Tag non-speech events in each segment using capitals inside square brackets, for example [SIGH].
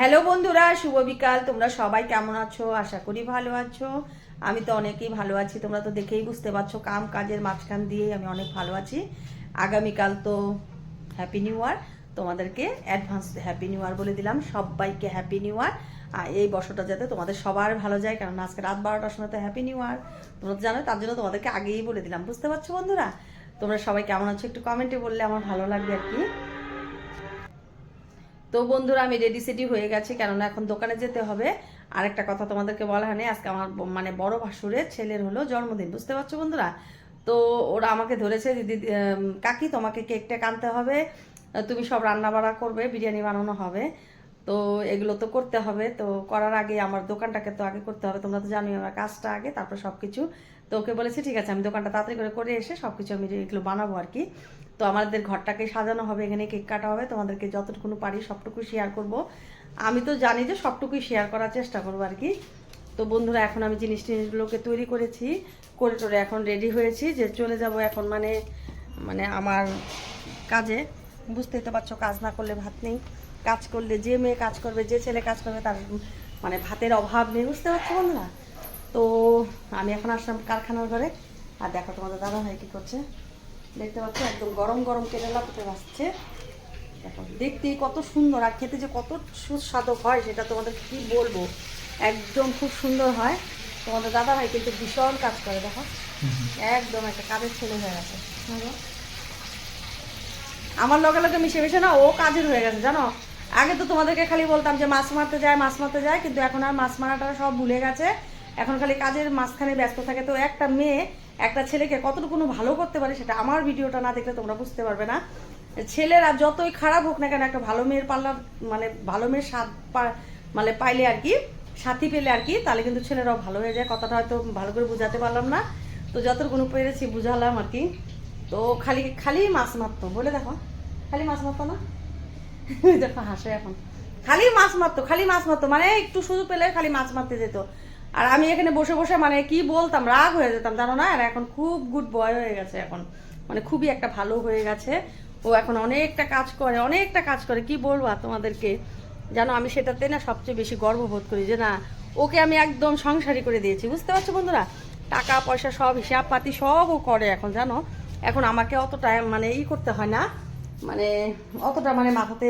Hello বন্ধুরা, শুভ বিকাল। তোমরা সবাই কেমন আছো? আশা করি ভালো আছো। আমি তো অনেকেই ভালো আছি, তোমরা তো দেখেই বুঝতে পারছ কাম কাজের মাঝখান দিয়ে আমি অনেক ভালো আছি। আগামীকাল তো হ্যাপি নিউ ইয়ার তোমাদেরকে অ্যাডভান্স হ্যাপি নিউ ইয়ার বলে দিলাম, সবাইকে হ্যাপি নিউ ইয়ার আর এই বছরটা যাতে তোমাদের সবার ভালো যায় কারণ আজকে রাত বারোটার সময় তো হ্যাপি নিউ ইয়ার তোমরা তো জানো তার জন্য তোমাদেরকে আগেই বলে দিলাম, বুঝতে পারছ বন্ধুরা? তোমরা সবাই কেমন আছো একটু কমেন্টে বললে আমার ভালো লাগবে আর কি। তো বন্ধুরা, আমি রেডি সেডি হয়ে গেছি, কেননা এখন দোকানে যেতে হবে। আরেকটা কথা তোমাদেরকে বলা হয়নি, আজকে আমার মানে বড় ভাসুরের ছেলের হলো জন্মদিন, বুঝতে পারছ বন্ধুরা? তো ওরা আমাকে ধরেছে, দিদি কাকি, তোমাকে কেক টেক আনতে হবে, তুমি সব রান্না বাড়া করবে, বিরিয়ানি বানানো হবে। তো এগুলো তো করতে হবে, তো করার আগে আমার দোকানটাকে তো আগে করতে হবে, তোমরা তো জানোই আমার কাজটা আগে, তারপর সব কিছু তো ওকে বলেছি, ঠিক আছে, আমি দোকানটা তাড়াতাড়ি করে করে এসে সব কিছু আমি এগুলো বানাবো আর কি। তো আমাদের ঘরটাকে সাজানো হবে, এখানে কেক কাটা হবে, তোমাদেরকে যতটুকু পারি সবটুকু শেয়ার করব। আমি তো জানি যে সবটুকুই শেয়ার করার চেষ্টা করব আর কি। তো বন্ধুরা, এখন আমি জিনিস টিনিসগুলোকে তৈরি করেছি, করে টোরে এখন রেডি হয়েছি যে চলে যাব এখন মানে মানে আমার কাজে। বুঝতেই তো পারছ, কাজ না করলে ভাত নেই। কাজ করলে যে মেয়ে কাজ করবে, যে ছেলে কাজ করবে, তার মানে ভাতের অভাব নেই, বুঝতে পারছ বন্ধুরা? তো আমি এখন আসলাম কারখানার ঘরে। আর দেখো তোমাদের দাদা ভাই কী করছে। দেখতে পাচ্ছ, একদম গরম গরম কেরালা পুঁতে ভাসছে দেখো, দেখতেই কত সুন্দর আর খেতে যে কত সুস্বাদু হয়, সেটা তোমাদের কি বলব? একদম খুব সুন্দর হয়। তোমাদের দাদা ভাই কিন্তু ভীষণ কাজ করে, দেখো। একদম একটা কাজের ছেলে হয়ে গেছে। আমার লগে লগে মিশে মিশে না ও কাজের হয়ে গেছে, জানো? আগে তো তোমাদেরকে খালি বলতাম যে মাছ মারতে যায়, মাছ মারতে যায়, কিন্তু এখন আর মাছ মারাটা সব ভুলে গেছে। এখন খালি কাজের মাঝখানে ব্যস্ত থাকে। তো একটা মেয়ে একটা ছেলেকে কতটুকু ভালো করতে পারে সেটা আমার ভিডিওটা না দেখলে তোমরা বুঝতে পারবে না। ছেলেরা যতই খারাপ হোক না কেন, একটা ভালো মেয়ের পাল্লা মানে ভালো মেয়ের স্বাদ মানে পাইলে আর কি, সাথী পেলে আর কি, তাহলে কিন্তু ছেলেরাও ভালো হয়ে যায়। কথাটা হয়তো ভালো করে বোঝাতে পারলাম না। তো যতটুকু পেরেছি বুঝালাম আর কি। তো খালি খালি মাছ মারতো, বলে দেখো। খালি মাছ মারতো না? [LAUGHS] দেখো হাসে এখন। খালি মাছ মারতো, খালি মাছ মারতো মানে একটু সুযোগ পেলে খালি মাছ মারতে যেত। আর আমি এখানে বসে বসে মানে কি বলতাম, রাগ হয়ে যেতাম, জানো না? আর এখন খুব গুড বয় হয়ে গেছে এখন। মানে খুবই একটা ভালো হয়ে গেছে। ও এখন অনেকটা কাজ করে, অনেকটা কাজ করে। কি বলব তোমাদেরকে? জানো, আমি সেটাতে না সবচেয়ে বেশি গর্ববোধ করি যে না, ওকে আমি একদম সংসারী করে দিয়েছি। বুঝতে পারছ বন্ধুরা? টাকা, পয়সা, সব হিসাব পাতি সব ও করে এখন, জানো? এখন আমাকে অতটা মানে ই করতে হয় না। মানে অতটা মানে মাথাতে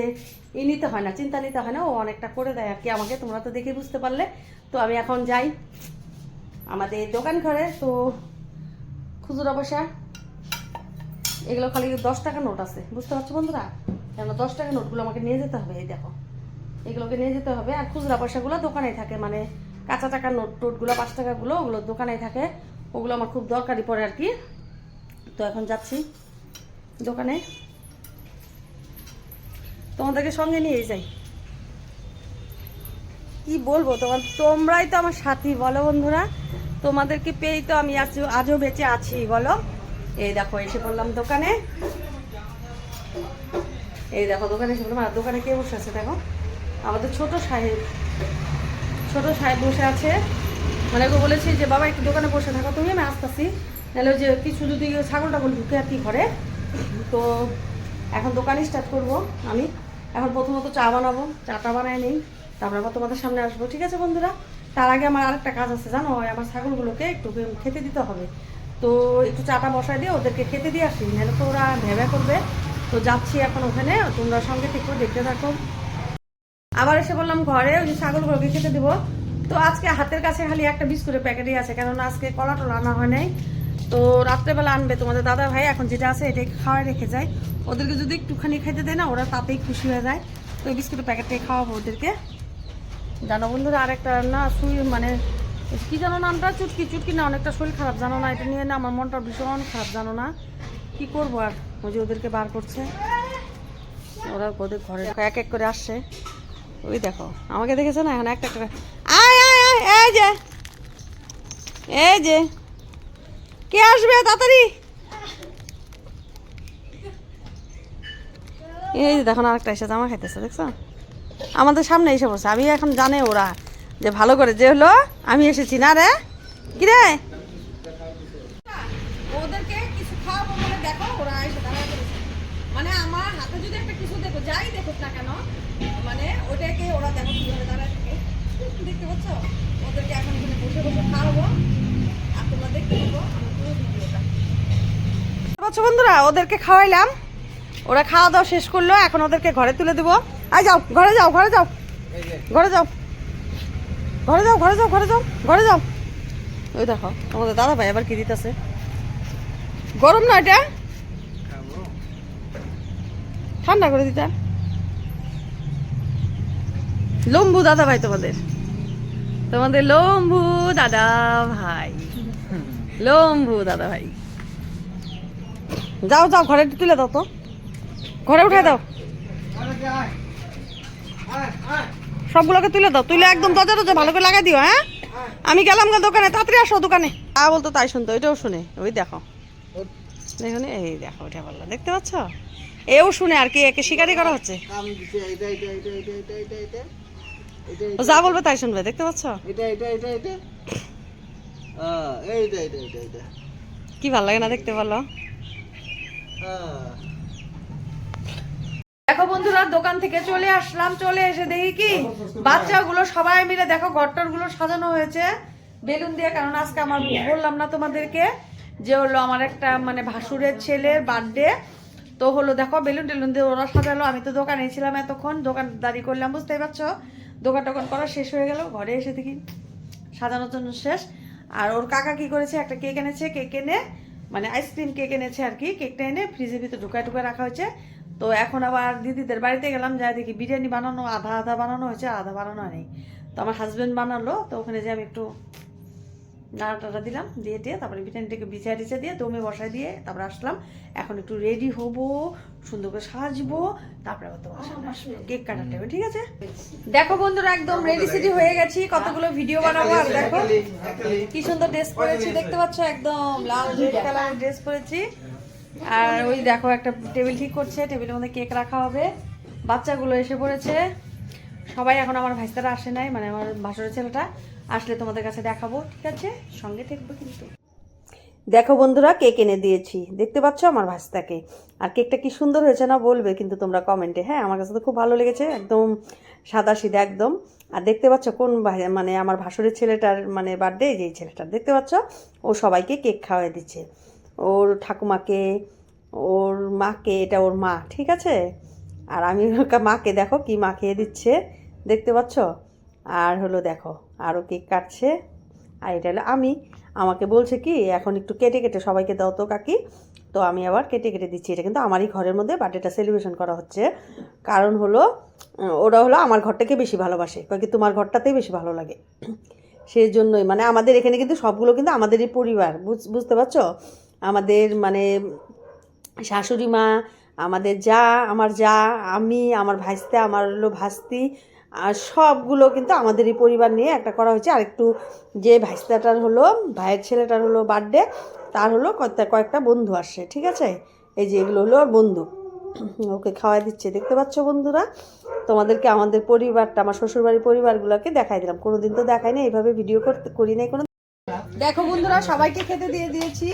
ই নিতে হয় না, চিন্তা নিতে হয় না, ও অনেকটা করে দেয় আর কি আমাকে, তোমরা তো দেখে বুঝতে পারলে। তো আমি এখন যাই আমাদের দোকান ঘরে। তো খুচরা পয়সা এগুলো খালি দশ টাকা নোট আছে, বুঝতে পারছ বন্ধুরা? কেন দশ টাকা নোটগুলো আমাকে নিয়ে যেতে হবে, এই দেখো। এগুলোকে নিয়ে যেতে হবে, আর খুচরা পয়সাগুলো দোকানেই থাকে মানে কাঁচা টাকার নোট টোটগুলো, পাঁচ টাকাগুলো, ওগুলো দোকানেই থাকে, ওগুলো আমার খুব দরকারি পড়ে আর কি। তো এখন যাচ্ছি দোকানে। তোমাদেরকে সঙ্গে নিয়ে যাই। কি বলব তোমার? তোমরাই তো আমার সাথী, বলো বন্ধুরা। তোমাদেরকে পেয়েই তো আমি আজ, আজও বেঁচে আছি, বলো? এই দেখো, এসে পড়লাম দোকানে। এই দেখো, দোকানে এসে পড়লাম। আর দোকানে কে বসে আছে, দেখো? আমাদের ছোট সাহেব। ছোট সাহেব বসে আছে। মানে ওকে বলেছি যে, বাবা, একটু দোকানে বসে থাকো। তুমি আমি আসতেছি। নাহলে যে কিছু যদি ছাগল টাগল ঢুকে আর কি ঘরে তো এখন দোকানে স্টার্ট করব আমি। এখন প্রথমত চা বানাবো। চাটা বানায় নেই। তারপর আবার তোমাদের সামনে আসব। ঠিক আছে বন্ধুরা? তার আগে আমার আরেকটা কাজ আছে, জানো? আমার ছাগলগুলোকে একটু খেতে দিতে হবে। তো একটু চাটা বসায় দিয়ে ওদেরকে খেতে দিয়ে আসি। নাহলে তো ওরা ভেবে করবে। তো যাচ্ছি এখন ওখানে। তোমরা সঙ্গে থেকে দেখতে থাকো। আবার এসে বললাম ঘরে ওই ছাগলগুলোকে খেতে দিব। তো আজকে হাতের কাছে খালি একটা বিস্কুটের প্যাকেটই আছে। কেননা আজকে কলা টলা আনা হয় নাই। তো রাত্রেবেলা আনবে তোমাদের দাদা ভাই, এখন যেটা আছে এটাই খাওয়াই রেখে যায়। ওদেরকে যদি একটুখানি খেতে দেয় না, ওরা তাতেই খুশি হয়ে যায়। তো বিস্কুটের প্যাকেটটাই খাওয়াবো ওদেরকে। জানো বন্ধুরা, আরেকটা না সুই মানে কি জানো নামটা? চুটকি চুটকি না, অনেকটা শরীর খারাপ, জানো না? এটা নিয়ে না আমার মনটা ভীষণ খারাপ, জানো না? কি করব আর? ওই যে ওদেরকে বার করছে। ওরা ওদের ঘরে এক এক করে আসছে। ওই দেখো, আমাকে দেখেছে না? এখন একটা একটা আয় আয় আয়, এই যে এই যে। কে আসবে তাড়াতাড়ি? এই যে দেখো আরেকটা এসে জামা খাইতেছে, দেখছ? আমাদের সামনে এসে বসে আমি এখন জানে ওরা যে ভালো করে যে হলো, আমি এসেছি। না রে? কি রে? দেখো, ওরা এসে মানে আমার হাতে যদি একটা কিছু দেখো, যাই দেখুক না কেন মানে ওটাকে ওরা দেখো কীভাবে দাঁড়ায় দেখতে পাচ্ছ? ওদেরকে এখন বসে বসে খাওয়াবো আর তোমরা দেখতে পাবো আমার পুরো ভিডিওটা পাচ্ছ বন্ধুরা, ওদেরকে খাওয়াইলাম। ওরা খাওয়া দাওয়া শেষ করল, এখন ওদেরকে ঘরে তুলে দেবো। আয় যাও, ঘরে যাও ঘরে যাও। ঘরে যাও। ঘরে যাও ঘরে যাও ঘরে যাও ঘরে যাও। ওই দেখো, আমাদের দাদা ভাই আবার কি দিতেছে? গরম না এটা? ঠান্ডা করে দিতে। লম্বু দাদা ভাই তোমাদের। তোমাদের লম্বু দাদা ভাই। লম্বু দাদা ভাই। যাও যাও, ঘরে তুলে দাও তো। ঘরে উঠে দাও। সবগুলোকে তুলে দাও। তুলে একদম দরজা দরজা ভালো করে লাগাই দিও হ্যাঁ? আমি গেলাম গা দোকানে, তাড়াতাড়ি আসো দোকানে। তা বলতো তাই শুনতো এটাও শুনে, ওই দেখো। দেখুন, এই দেখো ওইটা বলল দেখতে পাচ্ছ? এও শুনে আর কি, একে শিকারি করা হচ্ছে। যা বলবে তাই শুনবে, দেখতে পাচ্ছ? এটা কি ভালো লাগে না দেখতে পারল দেখো বন্ধুরা, দোকান থেকে চলে আসলাম, চলে এসে দেখি কি, বাচ্চাগুলো সবাই মিলে দেখো ঘরটরগুলো সাজানো হয়েছে বেলুন দিয়ে। কারণ আজকে আমার বললাম না তোমাদেরকে যে হলো আমার একটা মানে ভাসুরের ছেলের বার্থডে তো হলো দেখো, বেলুন টেলুন দিয়ে ওরা সাজালো। আমি তো দোকানে ছিলাম এতক্ষণ, দোকান দোকানদারি করলাম, বুঝতেই পারছ? দোকান টোকান করা শেষ হয়ে গেল, ঘরে এসে দেখি সাজানোর জন্য শেষ। আর ওর কাকা কি করেছে? একটা কেক এনেছে, কেক এনে মানে আইসক্রিম কেক এনেছে আর কি কেকটা এনে ফ্রিজের ভিতরে ঢুকায় ঢুকায় রাখা হয়েছে। তো এখন আবার দিদিদের বাড়িতে গেলাম যা দেখি বিরিয়ানি বানানো, আধা আধা বানানো হয়েছে, আধা বানানো নেই তো আমার হাজব্যান্ড বানালো, তো ওখানে যে আমি একটু টাড়া দিলাম দিয়ে দিয়ে তারপরে বিরিয়ানিটাকে বিছিয়ে টিচে দিয়ে দমে বসায় দিয়ে তারপরে আসলাম। এখন একটু রেডি হব সুন্দর করে সাজবো তারপরে আবার তোমার সামনে আসব। কেক কাটার টাইমে ঠিক আছে? দেখো বন্ধুরা একদম রেডি সেডি হয়ে গেছি কতগুলো ভিডিও বানাবো আর দেখো কি সুন্দর ড্রেস পরেছি দেখতে পাচ্ছ? একদম লাল রেড কালারের ড্রেস পরেছি। আর ওই দেখো একটা টেবিল ঠিক করছে টেবিলের মধ্যে কেক রাখা হবে। বাচ্চাগুলো এসে পড়েছে। সবাই এখন আমার ভাইস্তারা আসে নাই মানে আমার ভাসুরের ছেলেটা। আসলে তোমাদের কাছে দেখাবো, ঠিক আছে? সঙ্গে থাকব কিন্তু। দেখো বন্ধুরা, কেক এনে দিয়েছি। দেখতে পাচ্ছ আমার ভাস্তাকে। আর কেকটা কি সুন্দর হয়েছে না বলবে, কিন্তু তোমরা কমেন্টে। হ্যাঁ আমার কাছে তো খুব ভালো লেগেছে, একদম সাদা সিধা একদম। আর দেখতে পাচ্ছ কোন মানে আমার ভাসুরের ছেলেটার মানে বার্থডে যেই ছেলেটার। দেখতে পাচ্ছ? ও সবাইকে কেক খাওয়াই দিচ্ছে। ওর ঠাকুমাকে, ওর মাকে, এটা ওর মা, ঠিক আছে? আর আমি মাকে দেখো কি মা খেয়ে দিচ্ছে। দেখতে পাচ্ছ? আর হলো দেখো আরও কেক কাটছে। আর এটা হলো আমি। আমাকে বলছে কি, এখন একটু কেটে কেটে সবাইকে দাও তো কাকি। তো আমি আবার কেটে কেটে দিচ্ছি। এটা কিন্তু আমারই ঘরের মধ্যে বার্থডেটা সেলিব্রেশন করা হচ্ছে। কারণ হলো, ওরা হলো আমার ঘরটাকে বেশি ভালোবাসে। কয়েক তোমার ঘরটাতেই বেশি ভালো লাগে। সেই জন্যই মানে আমাদের এখানে কিন্তু সবগুলো কিন্তু আমাদেরই পরিবার, বুঝ- বুঝতে পারছ? আমাদের মানে শাশুড়ি মা, আমাদের যা, আমার যা, আমি, আমার ভাইস্তে, আমার হলো ভাস্তি আর সবগুলো কিন্তু আমাদেরই পরিবার নিয়ে একটা করা হয়েছে। আর একটু যে ভাইস্তাটার হলো ভাইয়ের ছেলেটার হলো বার্থডে তার হলো কয়েকটা কয়েকটা বন্ধু আসছে ঠিক আছে? এই যে এগুলো হলো ওর বন্ধু। [CLEARS THROAT] ওকে খাওয়াই দিচ্ছে দেখতে পাচ্ছ বন্ধুরা? তোমাদেরকে আমাদের পরিবারটা আমার শ্বশুরবাড়ির পরিবারগুলোকে দেখাই দিলাম। কোনোদিন তো দেখাই না এইভাবে ভিডিও করতে করি নাই কোনো দেখো বন্ধুরা সবাইকে খেতে দিয়ে দিয়েছি।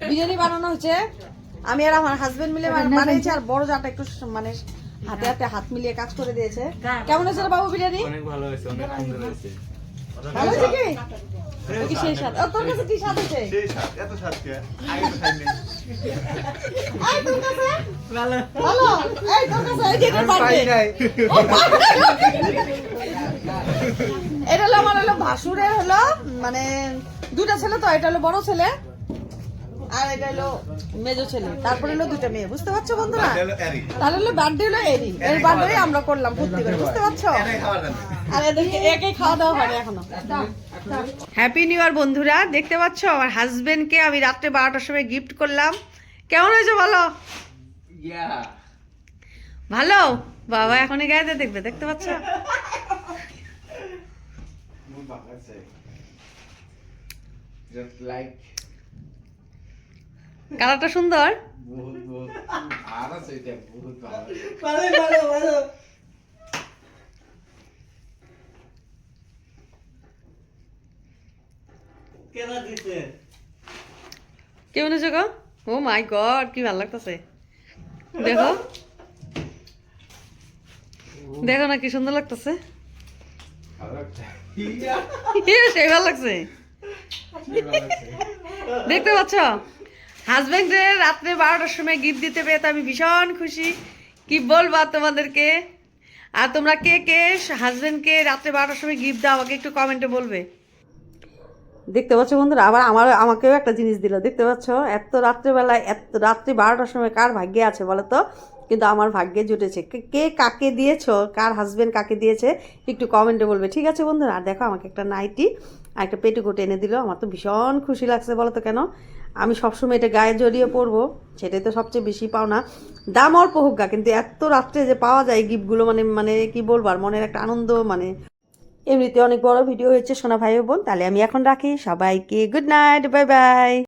বিরিয়ানি বানানো হচ্ছে আমি আর আমার হাজবেন্ড মিলে বান- বানিয়েছি আর বড় জাটা একটু মানে হাতে হাতে হাত মিলিয়ে কাজ করে দিয়েছে। কেমন হয়েছে বাবু বিরিয়ানি? অনেক ভালো হয়েছে অনেক সুন্দর হয়েছে। ভালো হয়েছে কি? কি সেই স্বাদ? ও, তোর কাছে কি স্বাদ আছে? সেই স্বাদ এত স্বাদ কে? আগে তো খাইনি। এই তোর কাছে? ভালো। এই তোর কাছে? এই যে এটা birthday। এটা হলো আমার হলো ভাসুরের হলো মানে দুটা ছেলে তো এটা হলো বড় ছেলে। আর এটা হলো মেজো ছেলে। তারপরে হলো দুটা মেয়ে বুঝতে পারছ বন্ধুরা? তাহলে হলো বার্থডে হলো এরই এর বার্থডে আমরা করলাম ফুর্তি করে বুঝতে পারছ? আর এদেরকে একে খাওয়া দাওয়া হয়নি এখনও। হ্যাপি নিউ ইয়ার বন্ধুরা দেখতে পাচ্ছ? আমার হাজবেন্ডকে আমি রাত্রে বারোটার সময় গিফট করলাম। কেমন হয়েছে বলো? ভালো? বাবা এখনই গায়ে দেখবে দেখতে পাচ্ছ? লাইক কালারটা সুন্দর বহুত বহুত আর আছে এটা বহুত ভালো ভালো ভালো ভালো কেনা সুন্দর কেমন হয়েছে গো? ও মাই গড কি ভালো লাগতেছে। দেখো। দেখো না কি সুন্দর লাগতেছে। ভালো সেই ভালো লাগছে। দেখতে পাচ্ছ? হাজবেন্ডের রাত্রে বারোটার সময় গিফট দিতে পেরে তো আমি ভীষণ খুশি। কি বলব তোমাদেরকে? আর তোমরা কে কে হাজব্যান্ডকে রাত্রে বারোটার সময় গিফট দাও, আমাকে একটু কমেন্টে বলবে। দেখতে পাচ্ছ বন্ধুরা, আবার আমার, আমাকেও একটা জিনিস দিল, দেখতে পাচ্ছ? এত রাত্রেবেলায়, এত রাত্রি বারোটার সময় কার ভাগ্যে আছে বলো তো? কিন্তু আমার ভাগ্যে জুটেছে। কে- কাকে দিয়েছ? কার হাজবেন্ড কাকে দিয়েছে? একটু কমেন্টে বলবে। ঠিক আছে বন্ধুরা, আর দেখো আমাকে একটা নাইটি আর একটা পেটিকোট এনে দিল। আমার তো ভীষণ খুশি লাগছে, বলো তো কেন? আমি সবসময় এটা গায়ে জড়িয়ে পরবো, সেটাই তো সবচেয়ে বেশি পাও না দাম অল্প গা, কিন্তু এত রাত্রে যে পাওয়া যায় গিফটগুলো মানে মানে কি বলব, আর মনের একটা আনন্দ মানে। এমনিতে অনেক বড় ভিডিও হয়েছে, সোনা ভাই বোন, তাহলে আমি এখন রাখি। সবাইকে গুড নাইট বাই বাই